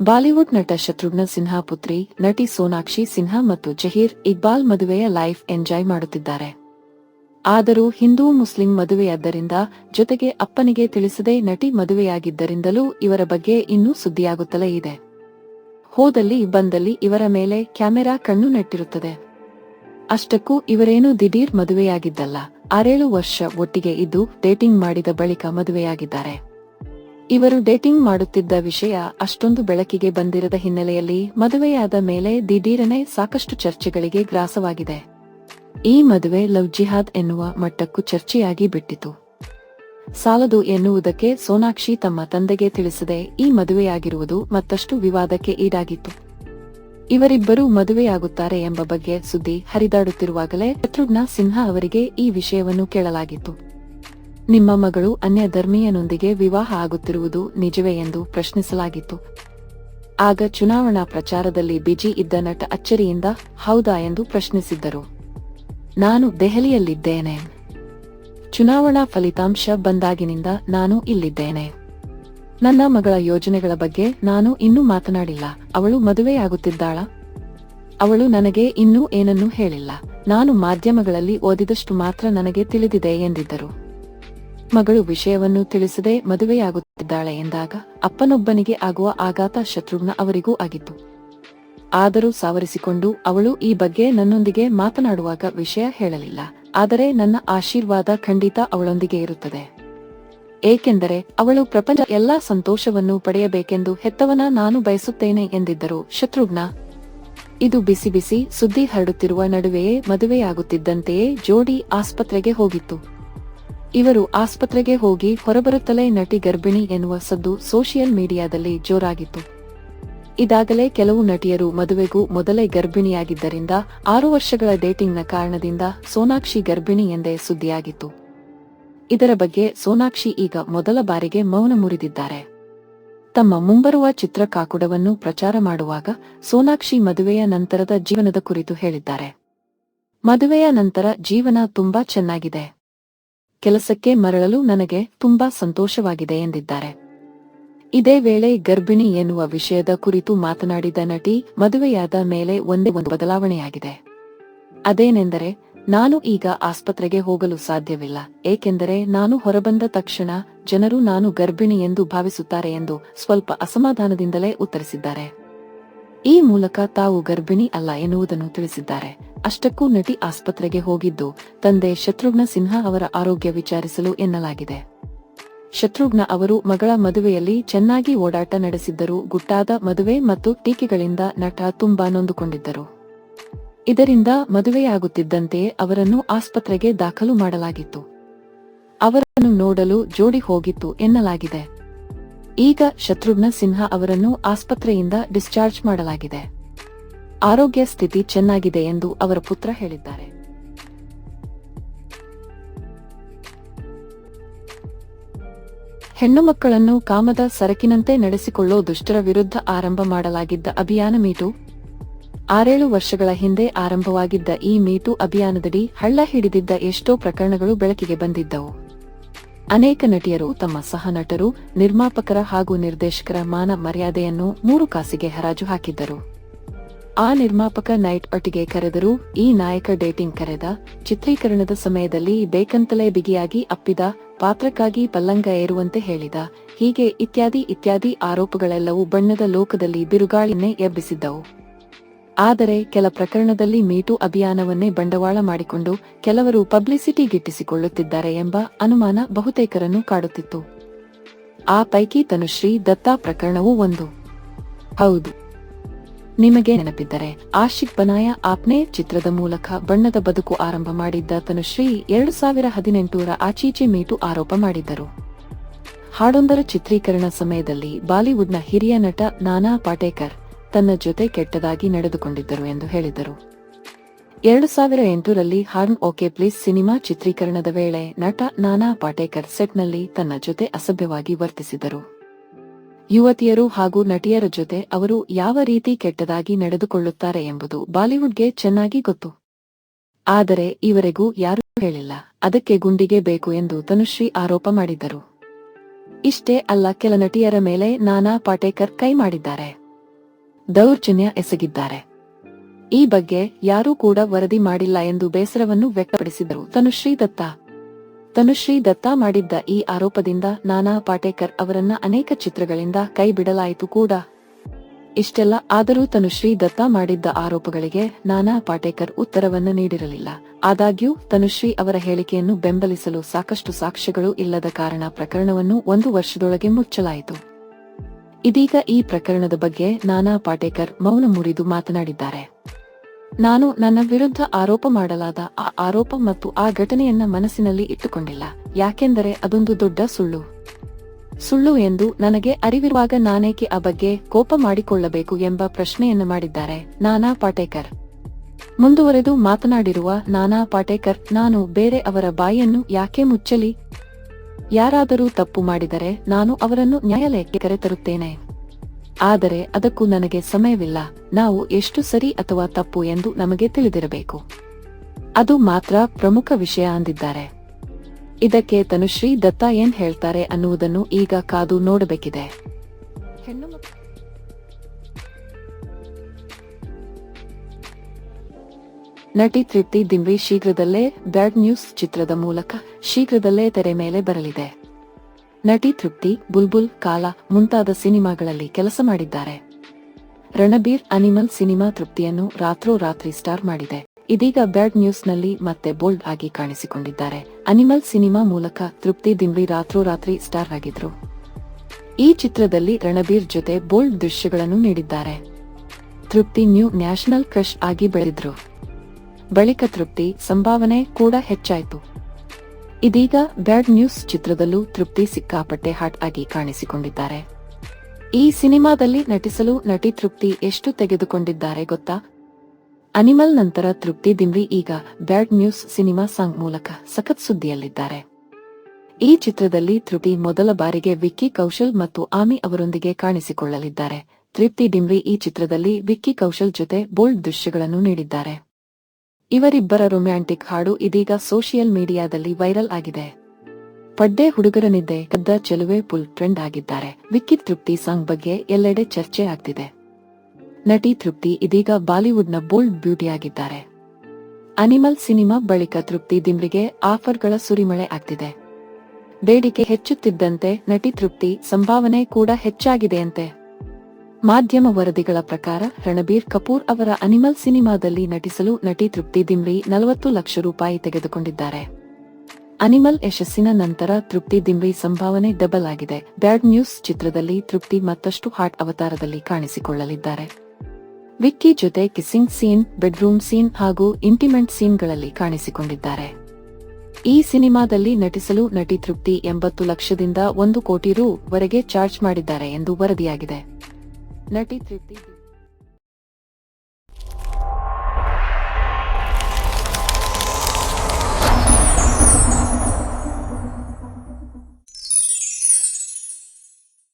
Bollywood ನಟ ಶತ್ರುಘ್ನ ಸಿನ್ಹಾ ಪುತ್ರಿ, ನಟಿ ಸೋನಾಕ್ಷಿ ಸಿನ್ಹಾ ಮತ್ತು ಜಹೀರ್ ಇಕ್ಬಾಲ್ ಮದುವೆಯ ಲೈಫ್ ಎಂಜಾಯ್ ಮಾಡುತ್ತಿದ್ದಾರೆ. ಆದರೂ ಹಿಂದೂ ಮುಸ್ಲಿಂ ಮದುವೆಯಾದ್ದರಿಂದ ಜೊತೆಗೆ ಅಪ್ಪನಿಗೆ ತಿಳಿಸದೆ ನಟಿ ಮದುವೆಯಾಗಿದ್ದರಿಂದಲೂ ಇವರ ಬಗ್ಗೆ ಇನ್ನೂ ಸುದ್ದಿಯಾಗುತ್ತಲೇ ಇದೆ. ಹೋದಲ್ಲಿ ಬಂದಲ್ಲಿ ಇವರ ಮೇಲೆ ಕ್ಯಾಮೆರಾ ಕಣ್ಣು ನೆಟ್ಟಿರುತ್ತದೆ. ಅಷ್ಟಕ್ಕೂ ಇವರೇನು ದಿಢೀರ್ ಮದುವೆಯಾಗಿದ್ದಲ್ಲ, ಆರೇಳು ವರ್ಷ ಒಟ್ಟಿಗೆ ಇದ್ದು ಡೇಟಿಂಗ್ ಮಾಡಿದ ಬಳಿಕ ಮದುವೆಯಾಗಿದ್ದಾರೆ. ಇವರು ಡೇಟಿಂಗ್ ಮಾಡುತ್ತಿದ್ದ ವಿಷಯ ಅಷ್ಟೊಂದು ಬೆಳಕಿಗೆ ಬಂದಿರದ ಹಿನ್ನೆಲೆಯಲ್ಲಿ ಮದುವೆಯಾದ ಮೇಲೆ ದಿಢೀರನೆ ಸಾಕಷ್ಟು ಚರ್ಚೆಗಳಿಗೆ ಗ್ರಾಸವಾಗಿದೆ. ಈ ಮದುವೆ ಲವ್ ಜಿಹಾದ್ ಎನ್ನುವ ಮಟ್ಟಕ್ಕೂ ಚರ್ಚೆಯಾಗಿ ಬಿಟ್ಟಿತು. ಸಾಲದು ಎನ್ನುವುದಕ್ಕೆ ಸೋನಾಕ್ಷಿ ತಮ್ಮ ತಂದೆಗೆ ತಿಳಿಸದೆ ಈ ಮದುವೆಯಾಗಿರುವುದು ಮತ್ತಷ್ಟು ವಿವಾದಕ್ಕೆ ಈಡಾಗಿತ್ತು. ಇವರಿಬ್ಬರೂ ಮದುವೆಯಾಗುತ್ತಾರೆ ಎಂಬ ಬಗ್ಗೆ ಸುದ್ದಿ ಹರಿದಾಡುತ್ತಿರುವಾಗಲೇ ಶತ್ರುಘ್ನ ಸಿನ್ಹಾ ಅವರಿಗೆ ಈ ವಿಷಯವನ್ನು ಕೇಳಲಾಗಿತ್ತು. ನಿಮ್ಮ ಮಗಳು ಅನ್ಯ ಧರ್ಮೀಯನೊಂದಿಗೆ ವಿವಾಹ ಆಗುತ್ತಿರುವುದು ನಿಜವೇ ಎಂದು ಪ್ರಶ್ನಿಸಲಾಗಿತ್ತು. ಆಗ ಚುನಾವಣಾ ಪ್ರಚಾರದಲ್ಲಿ ಬಿಜಿ ಇದ್ದ ನಟ ಅಚ್ಚರಿಯಿಂದ ಹೌದಾ ಎಂದು ಪ್ರಶ್ನಿಸಿದ್ದರು. ನಾನು ದೆಹಲಿಯಲ್ಲಿದ್ದೇನೆ. ಚುನಾವಣಾ ಫಲಿತಾಂಶ ಬಂದಾಗಿನಿಂದ ನಾನು ಇಲ್ಲಿದ್ದೇನೆ. ನನ್ನ ಮಗಳ ಯೋಜನೆಗಳ ಬಗ್ಗೆ ನಾನು ಇನ್ನೂ ಮಾತನಾಡಿಲ್ಲ. ಅವಳು ಮದುವೆಯಾಗುತ್ತಿದ್ದಾಳ. ಅವಳು ನನಗೆ ಇನ್ನೂ ಏನನ್ನೂ ಹೇಳಿಲ್ಲ. ನಾನು ಮಾಧ್ಯಮಗಳಲ್ಲಿ ಓದಿದಷ್ಟು ಮಾತ್ರ ನನಗೆ ತಿಳಿದಿದೆ ಎಂದಿದ್ದರು. ಮಗಳು ವಿಷಯವನ್ನು ತಿಳಿಸದೆ ಮದುವೆಯಾಗುತ್ತಿದ್ದಾಳೆ ಎಂದಾಗ ಅಪ್ಪನೊಬ್ಬನಿಗೆ ಆಗುವ ಆಘಾತ ಶತ್ರುಘ್ನ ಅವರಿಗೂ ಆಗಿತ್ತು. ಆದರೂ ಸಾವರಿಸಿಕೊಂಡು ಅವಳು ಈ ಬಗ್ಗೆ ನನ್ನೊಂದಿಗೆ ಮಾತನಾಡುವಾಗ ವಿಷಯ ಹೇಳಲಿಲ್ಲ. ಆದರೆ ನನ್ನ ಆಶೀರ್ವಾದ ಖಂಡಿತ ಅವಳೊಂದಿಗೆ ಇರುತ್ತದೆ. ಏಕೆಂದರೆ ಅವಳು ಪ್ರಪಂಚ ಎಲ್ಲಾ ಸಂತೋಷವನ್ನು ಪಡೆಯಬೇಕೆಂದು ಹೆತ್ತವನ ನಾನು ಬಯಸುತ್ತೇನೆ ಎಂದಿದ್ದರು ಶತ್ರುಘ್ನ, ಇದು ಬಿಸಿ ಬಿಸಿ ಸುದ್ದಿ ಹರಡುತ್ತಿರುವ ನಡುವೆಯೇ ಮದುವೆಯಾಗುತ್ತಿದ್ದಂತೆಯೇ ಜೋಡಿ ಆಸ್ಪತ್ರೆಗೆ ಹೋಗಿತ್ತು. ಇವರು ಆಸ್ಪತ್ರೆಗೆ ಹೋಗಿ ಹೊರಬರುತ್ತಲೇ ನಟಿ ಗರ್ಭಿಣಿ ಎನ್ನುವ ಸದ್ದು ಸೋಷಿಯಲ್ ಮೀಡಿಯಾದಲ್ಲಿ ಜೋರಾಗಿತ್ತು. ಇದಾಗಲೇ ಕೆಲವು ನಟಿಯರು ಮದುವೆಗೂ ಮೊದಲೇ ಗರ್ಭಿಣಿಯಾಗಿದ್ದರಿಂದ ಆರು ವರ್ಷಗಳ ಡೇಟಿಂಗ್ನ ಕಾರಣದಿಂದ ಸೋನಾಕ್ಷಿ ಗರ್ಭಿಣಿ ಎಂದೇ ಸುದ್ದಿಯಾಗಿತ್ತು. ಇದರ ಬಗ್ಗೆ ಸೋನಾಕ್ಷಿ ಈಗ ಮೊದಲ ಬಾರಿಗೆ ಮೌನ ಮುರಿದಿದ್ದಾರೆ. ತಮ್ಮ ಮುಂಬರುವ ಚಿತ್ರ ಕಾಕುಡವನ್ನು ಪ್ರಚಾರ ಮಾಡುವಾಗ ಸೋನಾಕ್ಷಿ ಮದುವೆಯ ನಂತರದ ಜೀವನದ ಕುರಿತು ಹೇಳಿದ್ದಾರೆ. ಮದುವೆಯ ನಂತರ ಜೀವನ ತುಂಬಾ ಚೆನ್ನಾಗಿದೆ. ಕೆಲಸಕ್ಕೆ ಮರಳಲು ನನಗೆ ತುಂಬಾ ಸಂತೋಷವಾಗಿದೆ ಎಂದಿದ್ದಾರೆ. ಇದೇ ವೇಳೆ ಗರ್ಭಿಣಿ ಎನ್ನುವ ವಿಷಯದ ಕುರಿತು ಮಾತನಾಡಿದ ನಟಿ ಮದುವೆಯಾದ ಮೇಲೆ ಒಂದೇ ಒಂದು ಬದಲಾವಣೆಯಾಗಿದೆ. ಅದೇನೆಂದರೆ, ನಾನು ಈಗ ಆಸ್ಪತ್ರೆಗೆ ಹೋಗಲು ಸಾಧ್ಯವಿಲ್ಲ, ಏಕೆಂದರೆ ನಾನು ಹೊರಬಂದ ತಕ್ಷಣ ಜನರು ನಾನು ಗರ್ಭಿಣಿ ಎಂದು ಭಾವಿಸುತ್ತಾರೆ ಎಂದು ಸ್ವಲ್ಪ ಅಸಮಾಧಾನದಿಂದಲೇ ಉತ್ತರಿಸಿದ್ದಾರೆ. ಈ ಮೂಲಕ ತಾವು ಗರ್ಭಿಣಿ ಅಲ್ಲ ಎನ್ನುವುದನ್ನು ತಿಳಿಸಿದ್ದಾರೆ. ಅಷ್ಟಕ್ಕೂ ನಟಿ ಆಸ್ಪತ್ರೆಗೆ ಹೋಗಿದ್ದು, ತಂದೆ ಶತ್ರುಘ್ನ ಸಿನ್ಹಾ ಅವರ ಆರೋಗ್ಯ ವಿಚಾರಿಸಲು ಎನ್ನಲಾಗಿದೆ. ಶತ್ರುಘ್ನ ಅವರು ಮಗಳ ಮದುವೆಯಲ್ಲಿ ಚೆನ್ನಾಗಿ ಓಡಾಟ ನಡೆಸಿದ್ದರು ಗುಟ್ಟಾದ ಮದುವೆ ಮತ್ತು ಟೀಕೆಗಳಿಂದ ನಟ ತುಂಬಾ ನೊಂದುಕೊಂಡಿದ್ದರು. ಇದರಿಂದ ಮದುವೆಯಾಗುತ್ತಿದ್ದಂತೆಯೇ ಅವರನ್ನು ಆಸ್ಪತ್ರೆಗೆ ದಾಖಲು ಮಾಡಲಾಗಿತ್ತು. ಅವರನ್ನು ನೋಡಲು ಜೋಡಿ ಹೋಗಿತ್ತು ಎನ್ನಲಾಗಿದೆ. ಈಗ ಶತ್ರುಘ್ನ ಸಿನ್ಹಾ ಅವರನ್ನು ಆಸ್ಪತ್ರೆಯಿಂದ ಡಿಸ್ಚಾರ್ಜ್ ಮಾಡಲಾಗಿದೆ. ಆರೋಗ್ಯ ಸ್ಥಿತಿ ಚೆನ್ನಾಗಿದೆ ಎಂದು ಅವರ ಪುತ್ರ ಹೇಳಿದ್ದಾರೆ. ಹೆಣ್ಣು ಮಕ್ಕಳನ್ನು ಕಾಮದ ಸರಕಿನಂತೆ ನಡೆಸಿಕೊಳ್ಳೋ ದುಷ್ಟರ ವಿರುದ್ಧ ಆರಂಭ ಮಾಡಲಾಗಿದ್ದ ಅಭಿಯಾನ ಮೀಟು, ಆರೇಳು ವರ್ಷಗಳ ಹಿಂದೆ ಆರಂಭವಾಗಿದ್ದ ಈ ಮೀಟು ಅಭಿಯಾನದಡಿ ಹಳ್ಳ ಹಿಡಿದಿದ್ದ ಎಷ್ಟೋ ಪ್ರಕರಣಗಳು ಬೆಳಕಿಗೆ ಬಂದಿದ್ದವು. ಅನೇಕ ನಟಿಯರು ತಮ್ಮ ಸಹ ನಟರು ನಿರ್ಮಾಪಕರ ಹಾಗೂ ನಿರ್ದೇಶಕರ ಮಾನ ಮರ್ಯಾದೆಯನ್ನು ಮೂರು ಕಾಸಿಗೆ ಹರಾಜು ಹಾಕಿದ್ದರು. ಆ ನಿರ್ಮಾಪಕ ನೈಟ್ ಒಟ್ಟಿಗೆ ಕರೆದರೂ, ಈ ನಾಯಕ ಡೇಟಿಂಗ್ ಕರೆದ, ಚಿತ್ರೀಕರಣದ ಸಮಯದಲ್ಲಿ ಬೇಕಂತಲೇ ಬಿಗಿಯಾಗಿ ಅಪ್ಪಿದ, ಪಾತ್ರಕ್ಕಾಗಿ ಪಲ್ಲಂಗ ಏರುವಂತೆ ಹೇಳಿದ, ಹೀಗೆ ಇತ್ಯಾದಿ ಇತ್ಯಾದಿ ಆರೋಪಗಳೆಲ್ಲವೂ ಬಣ್ಣದ ಲೋಕದಲ್ಲಿ ಬಿರುಗಾಳಿಯನ್ನೇ ಎಬ್ಬಿಸಿದ್ದವು. ಆದರೆ ಕೆಲ ಪ್ರಕರಣದಲ್ಲಿ ಮೀಟು ಅಭಿಯಾನವನ್ನೇ ಬಂಡವಾಳ ಮಾಡಿಕೊಂಡು ಕೆಲವರು ಪಬ್ಲಿಸಿಟಿ ಗಿಟ್ಟಿಸಿಕೊಳ್ಳುತ್ತಿದ್ದಾರೆ ಎಂಬ ಅನುಮಾನ ಬಹುತೇಕರನ್ನು ಕಾಡುತ್ತಿತ್ತು. ಆ ಪೈಕಿ ತನುಶ್ರೀ ದತ್ತಾ ಪ್ರಕರಣವೂ ಒಂದು. ಹೌದು. ನಿಮಗೆ ನೆನಪಿದ್ದರೆ ಆಶಿಕ್ ಬನಾಯ ಆಪ್ನೆ ಚಿತ್ರದ ಮೂಲಕ ಬಣ್ಣದ ಬದುಕು ಆರಂಭ ಮಾಡಿದ್ದ ತನುಶ್ರೀ ಎರಡು ಸಾವಿರ ಹದಿನೆಂಟರ ಆಚೀಚೆ ಮೀಟು ಆರೋಪ ಮಾಡಿದ್ದರು. ಹಾಡೊಂದರ ಚಿತ್ರೀಕರಣ ಸಮಯದಲ್ಲಿ ಬಾಲಿವುಡ್ನ ಹಿರಿಯ ನಟ ನಾನಾ ಪಾಟೇಕರ್ ತನ್ನ ಜೊತೆ ಕೆಟ್ಟದಾಗಿ ನಡೆದುಕೊಂಡಿದ್ದರು ಎಂದು ಹೇಳಿದರು. ಎರಡು ಸಾವಿರ ಎಂಟರಲ್ಲಿ ಹಾರ್ನ್ ಓಕೆ ಪ್ಲೀಸ್ ಸಿನಿಮಾ ಚಿತ್ರೀಕರಣದ ವೇಳೆ ನಟ ನಾನಾ ಪಾಟೇಕರ್ ಸೆಟ್ನಲ್ಲಿ ತನ್ನ ಜೊತೆ ಅಸಭ್ಯವಾಗಿ ವರ್ತಿಸಿದರು. ಯುವತಿಯರು ಹಾಗೂ ನಟಿಯರ ಜೊತೆ ಅವರು ಯಾವ ರೀತಿ ಕೆಟ್ಟದಾಗಿ ನಡೆದುಕೊಳ್ಳುತ್ತಾರೆ ಎಂಬುದು ಬಾಲಿವುಡ್ಗೆ ಚೆನ್ನಾಗಿ ಗೊತ್ತು. ಆದರೆ ಈವರೆಗೂ ಯಾರೂ ಹೇಳಿಲ್ಲ, ಅದಕ್ಕೆ ಗುಂಡಿಗೆ ಬೇಕು ಎಂದು ತನುಶ್ರೀ ಆರೋಪ ಮಾಡಿದ್ದರು. ಇಷ್ಟೇ ಅಲ್ಲ, ಕೆಲ ನಟಿಯರ ಮೇಲೆ ನಾನಾ ಪಾಟೇಕರ್ ಕೈ ಮಾಡಿದ್ದಾರೆ. ದೌರ್ಜನ್ಯ ಎಸಗಿದ್ದಾರೆ. ಈ ಬಗ್ಗೆ ಯಾರೂ ಕೂಡ ವರದಿ ಮಾಡಿಲ್ಲ ಎಂದು ಬೇಸರವನ್ನು ವ್ಯಕ್ತಪಡಿಸಿದರು. ತನುಶ್ರೀ ದತ್ತ. ತನುಶ್ರೀ ದತ್ತ ಮಾಡಿದ್ದ ಈ ಆರೋಪದಿಂದ ನಾನಾ ಪಾಟೇಕರ್ ಅವರನ್ನ ಅನೇಕ ಚಿತ್ರಗಳಿಂದ ಕೈಬಿಡಲಾಯಿತು ಕೂಡ. ಇಷ್ಟೆಲ್ಲ ಆದರೂ ತನುಶ್ರೀ ದತ್ತ ಮಾಡಿದ್ದ ಆರೋಪಗಳಿಗೆ ನಾನಾ ಪಾಟೇಕರ್ ಉತ್ತರವನ್ನು ನೀಡಿರಲಿಲ್ಲ. ಆದಾಗ್ಯೂ, ತನುಶ್ರೀ ಅವರ ಹೇಳಿಕೆಯನ್ನು ಬೆಂಬಲಿಸಲು ಸಾಕಷ್ಟು ಸಾಕ್ಷ್ಯಗಳು ಇಲ್ಲದ ಕಾರಣ ಪ್ರಕರಣವನ್ನು ಒಂದು ವರ್ಷದೊಳಗೆ ಮುಚ್ಚಲಾಯಿತು. ಇದೀಗ ಈ ಪ್ರಕರಣದ ಬಗ್ಗೆ ನಾನಾ ಪಾಟೇಕರ್ ಮೌನ ಮುರಿದು ಮಾತನಾಡಿದ್ದಾರೆ. ನಾನು ನನ್ನ ವಿರುದ್ಧ ಆರೋಪ ಮಾಡಲಾದ ಆ ಆರೋಪ ಮತ್ತು ಆ ಘಟನೆಯನ್ನ ಮನಸ್ಸಿನಲ್ಲಿ ಇಟ್ಟುಕೊಂಡಿಲ್ಲ. ಯಾಕೆಂದರೆ ಅದೊಂದು ದೊಡ್ಡ ಸುಳ್ಳು. ಸುಳ್ಳು ಎಂದು ನನಗೆ ಅರಿವಿರುವಾಗ ನಾನೇಕೆ ಆ ಬಗ್ಗೆ ಕೋಪ ಮಾಡಿಕೊಳ್ಳಬೇಕು ಎಂಬ ಪ್ರಶ್ನೆಯನ್ನು ಮಾಡಿದ್ದಾರೆ ನಾನಾ ಪಾಟೇಕರ್. ಮುಂದುವರೆದು ಮಾತನಾಡಿರುವ ನಾನಾ ಪಾಟೇಕರ್, ನಾನು ಬೇರೆ ಅವರ ಬಾಯಿಯನ್ನು ಯಾಕೆ ಮುಚ್ಚಲಿ? ಯಾರಾದರೂ ತಪ್ಪು ಮಾಡಿದರೆ ನಾನು ಅವರನ್ನು ನ್ಯಾಯಾಲಯಕ್ಕೆ ಕರೆತರುತ್ತೇನೆ. ಆದರೆ ಅದಕ್ಕೂ ನನಗೆ ಸಮಯವಿಲ್ಲ. ನಾವು ಎಷ್ಟು ಸರಿ ಅಥವಾ ತಪ್ಪು ಎಂದು ನಮಗೆ ತಿಳಿದಿರಬೇಕು. ಅದು ಮಾತ್ರ ಪ್ರಮುಖ ವಿಷಯ ಅಂದಿದ್ದಾರೆ. ಇದಕ್ಕೆ ತನುಶ್ರೀ ದತ್ತ ಏನ್ ಹೇಳ್ತಾರೆ ಅನ್ನುವುದನ್ನು ಈಗ ಕಾದು ನೋಡಬೇಕಿದೆ. ನಟಿ ತೃಪ್ತಿ ದಿಂಬಿ ಶೀಘ್ರದಲ್ಲೇ ಬ್ಯಾಡ್ ನ್ಯೂಸ್ ಚಿತ್ರದ ಮೂಲಕ ಶೀಘ್ರದಲ್ಲೇ ತೆರೆ ಮೇಲೆ ಬರಲಿದೆ. ನಟಿ ತೃಪ್ತಿ, ಬುಲ್ಬುಲ್, ಕಾಲ ಮುಂತಾದ ಸಿನಿಮಾಗಳಲ್ಲಿ ಕೆಲಸ ಮಾಡಿದ್ದಾರೆ. ರಣಬೀರ್ ಅನಿಮಲ್ ಸಿನಿಮಾ ತೃಪ್ತಿಯನ್ನು ರಾತ್ರೋರಾತ್ರಿ ಸ್ಟಾರ್ ಮಾಡಿದೆ. ಇದೀಗ ಬ್ಯಾಡ್ ನ್ಯೂಸ್ನಲ್ಲಿ ಮತ್ತೆ ಬೋಲ್ಡ್ ಆಗಿ ಕಾಣಿಸಿಕೊಂಡಿದ್ದಾರೆ. ಅನಿಮಲ್ ಸಿನಿಮಾ ಮೂಲಕ ತೃಪ್ತಿ ದಿಂಬಿ ರಾತ್ರೋರಾತ್ರಿ ಸ್ಟಾರ್ ಆಗಿದ್ರು. ಈ ಚಿತ್ರದಲ್ಲಿ ರಣಬೀರ್ ಜೊತೆ ಬೋಲ್ಡ್ ದೃಶ್ಯಗಳನ್ನು ನೀಡಿದ್ದಾರೆ. ತೃಪ್ತಿ ನ್ಯೂ ನ್ಯಾಷನಲ್ ಕ್ರಶ್ ಆಗಿ ಬೆಳೆದಿದ್ರು. ಬಳಿಕ ತೃಪ್ತಿ ಸಂಭಾವನೆ ಕೂಡ ಹೆಚ್ಚಾಯಿತು. ಇದೀಗ ಬ್ಯಾಡ್ ನ್ಯೂಸ್ ಚಿತ್ರದಲ್ಲೂ ತೃಪ್ತಿ ಸಿಕ್ಕಾಪಟ್ಟೆ ಹಾಟ್ ಆಗಿ ಕಾಣಿಸಿಕೊಂಡಿದ್ದಾರೆ. ಈ ಸಿನಿಮಾದಲ್ಲಿ ನಟಿಸಲು ನಟಿ ತೃಪ್ತಿ ಎಷ್ಟು ತೆಗೆದುಕೊಂಡಿದ್ದಾರೆ ಗೊತ್ತಾ? ಅನಿಮಲ್ ನಂತರ ತೃಪ್ತಿ ದಿಮ್ರಿ ಈಗ ಬ್ಯಾಡ್ ನ್ಯೂಸ್ ಸಿನಿಮಾ ಸಾಂಗ್ ಮೂಲಕ ಸಖತ್ ಸುದ್ದಿಯಲ್ಲಿದ್ದಾರೆ. ಈ ಚಿತ್ರದಲ್ಲಿ ತೃಪ್ತಿ ಮೊದಲ ಬಾರಿಗೆ ವಿಕ್ಕಿ ಕೌಶಲ್ ಮತ್ತು ಆಮಿ ಅವರೊಂದಿಗೆ ಕಾಣಿಸಿಕೊಳ್ಳಲಿದ್ದಾರೆ. ತೃಪ್ತಿ ಡಿಮ್ರಿ ಈ ಚಿತ್ರದಲ್ಲಿ ವಿಕ್ಕಿ ಕೌಶಲ್ ಜೊತೆ ಬೋಲ್ಡ್ ದೃಶ್ಯಗಳನ್ನು ನೀಡಿದ್ದಾರೆ. ಇವರಿಬ್ಬರ ರೊಮ್ಯಾಂಟಿಕ್ ಹಾಡು ಇದೀಗ ಸೋಷಿಯಲ್ ಮೀಡಿಯಾದಲ್ಲಿ ವೈರಲ್ ಆಗಿದೆ. ಪಡ್ಡೆ ಹುಡುಗರನಿದ್ದೆ ಕದ್ದ ಚೆಲುವೆ ಪುಲ್ ಟ್ರೆಂಡ್ ಆಗಿದ್ದಾರೆ. ವಿಕ್ಕಿ ತೃಪ್ತಿ ಸಾಂಗ್ ಬಗ್ಗೆ ಎಲ್ಲೆಡೆ ಚರ್ಚೆ ಆಗ್ತಿದೆ. ನಟಿ ತೃಪ್ತಿ ಇದೀಗ ಬಾಲಿವುಡ್ನ ಬೋಲ್ಡ್ ಬ್ಯೂಟಿ ಆಗಿದ್ದಾರೆ. ಅನಿಮಲ್ ಸಿನಿಮಾ ಬಳಿಕ ತೃಪ್ತಿ ದಿಂಬ್ರಿಗೆ ಆಫರ್ಗಳ ಸುರಿಮಳೆ ಆಗ್ತಿದೆ. ಬೇಡಿಕೆ ಹೆಚ್ಚುತ್ತಿದ್ದಂತೆ ನಟಿ ತೃಪ್ತಿ ಸಂಭಾವನೆ ಕೂಡ ಹೆಚ್ಚಾಗಿದೆಯಂತೆ. ಮಾಧ್ಯಮ ವರದಿಗಳ ಪ್ರಕಾರ, ರಣಬೀರ್ ಕಪೂರ್ ಅವರ ಅನಿಮಲ್ ಸಿನಿಮಾದಲ್ಲಿ ನಟಿಸಲು ನಟಿ ತೃಪ್ತಿ ದಿಮ್ರಿ ನಲವತ್ತು ಲಕ್ಷ ರೂಪಾಯಿ ತೆಗೆದುಕೊಂಡಿದ್ದಾರೆ. ಅನಿಮಲ್ ಯಶಸ್ಸಿನ ನಂತರ ತೃಪ್ತಿ ದಿಮ್ರಿ ಸಂಭಾವನೆ ಡಬಲ್ ಆಗಿದೆ. ಬ್ಯಾಡ್ ನ್ಯೂಸ್ ಚಿತ್ರದಲ್ಲಿ ತೃಪ್ತಿ ಮತ್ತಷ್ಟು ಹಾಟ್ ಅವತಾರದಲ್ಲಿ ಕಾಣಿಸಿಕೊಳ್ಳಲಿದ್ದಾರೆ. ವಿಕ್ಕಿ ಜೊತೆ ಕಿಸ್ಸಿಂಗ್ ಸೀನ್, ಬೆಡ್ರೂಮ್ ಸೀನ್ ಹಾಗೂ ಇಂಟಿಮೆಂಟ್ ಸೀನ್ಗಳಲ್ಲಿ ಕಾಣಿಸಿಕೊಂಡಿದ್ದಾರೆ. ಈ ಸಿನಿಮಾದಲ್ಲಿ ನಟಿಸಲು ನಟಿ ತೃಪ್ತಿ ಎಂಬತ್ತು ಲಕ್ಷದಿಂದ ಒಂದು ಕೋಟಿ ರೂ ವರೆಗೆ ಚಾರ್ಜ್ ಮಾಡಿದ್ದಾರೆ ಎಂದು ವರದಿಯಾಗಿದೆ. ನಟಿ ತೃಪ್ತಿ